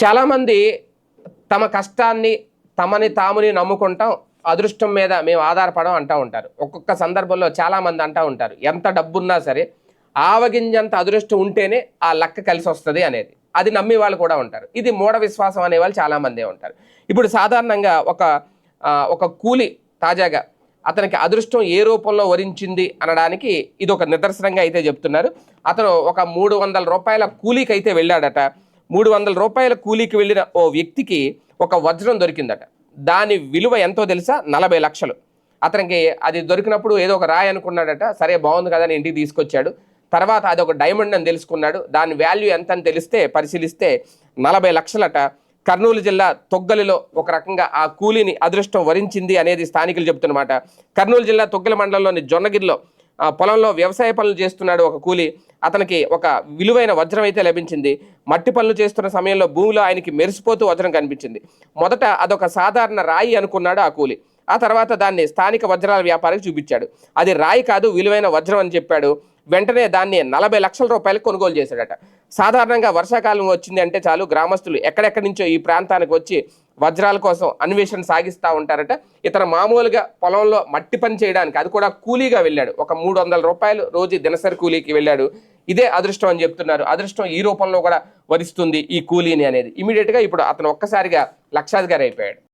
చాలామంది తమ కష్టాన్ని తమని తాముని నమ్ముకుంటాం అదృష్టం మీద మేము ఆధారపడం అంటూ ఉంటారు. ఒక్కొక్క సందర్భంలో చాలామంది అంటూ ఉంటారు ఎంత డబ్బున్నా సరే ఆవగింజంత అదృష్టం ఉంటేనే ఆ లక్క కలిసి వస్తుంది అనేది. అది నమ్మి వాళ్ళు కూడా ఉంటారు. ఇది మూఢ విశ్వాసం అనే వాళ్ళు చాలామందే ఉంటారు. ఇప్పుడు సాధారణంగా ఒక ఒక కూలి తాజాగా అతనికి అదృష్టం ఏ రూపంలో వరించింది అనడానికి ఇది ఒక నిదర్శనంగా అయితే చెప్తున్నారు. అతను ఒక మూడు వందల రూపాయల కూలీకి అయితే వెళ్ళాడట. మూడు వందల రూపాయల కూలీకి వెళ్ళిన ఓ వ్యక్తికి ఒక వజ్రం దొరికిందట. దాని విలువ ఎంతో తెలుసా? నలభై లక్షలు. అతనికి అది దొరికినప్పుడు ఏదో ఒక రాయి అనుకున్నాడట. సరే బాగుంది కదా అని ఇంటికి తీసుకొచ్చాడు. తర్వాత అది ఒక డైమండ్ అని తెలుసుకున్నాడు. దాని వాల్యూ ఎంత అని తెలిస్తే పరిశీలిస్తే నలభై లక్షలట. కర్నూలు జిల్లా తొగ్గలిలో ఒక రకంగా ఆ కూలీని అదృష్టం వరించింది అనేది స్థానికులు చెబుతున్నమాట. కర్నూలు జిల్లా తొగ్గల మండలంలోని జొన్నగిరిలో పొలంలో వ్యవసాయ పనులు చేస్తున్నాడు ఒక కూలి. అతనికి ఒక విలువైన వజ్రం అయితే లభించింది. మట్టి పనులు చేస్తున్న సమయంలో భూమిలో ఆయనకి మెరిసిపోతూ వజ్రం కనిపించింది. మొదట అదొక సాధారణ రాయి అనుకున్నాడు ఆ కూలి. ఆ తర్వాత దాన్ని స్థానిక వజ్రాల వ్యాపారికి చూపించాడు. అది రాయి కాదు విలువైన వజ్రం అని చెప్పాడు. వెంటనే దాన్ని నలభై లక్షల రూపాయలకు కొనుగోలు చేశాడట. సాధారణంగా వర్షాకాలం వచ్చింది అంటే చాలు గ్రామస్తులు ఎక్కడెక్కడి నుంచో ఈ ప్రాంతానికి వచ్చి వజ్రాల కోసం అన్వేషణ సాగిస్తూ ఉంటారట. ఇతను మామూలుగా పొలంలో మట్టి పని చేయడానికి అది కూడా కూలీగా వెళ్ళాడు. ఒక మూడు వందల రూపాయలు రోజు దినసరి కూలీకి వెళ్ళాడు. ఇదే అదృష్టం అని చెప్తున్నారు. అదృష్టం ఈ రూపంలో కూడా వరిస్తుంది ఈ కూలీని అనేది. ఇమీడియట్గా ఇప్పుడు అతను ఒక్కసారిగా లక్షాధికారి అయిపోయాడు.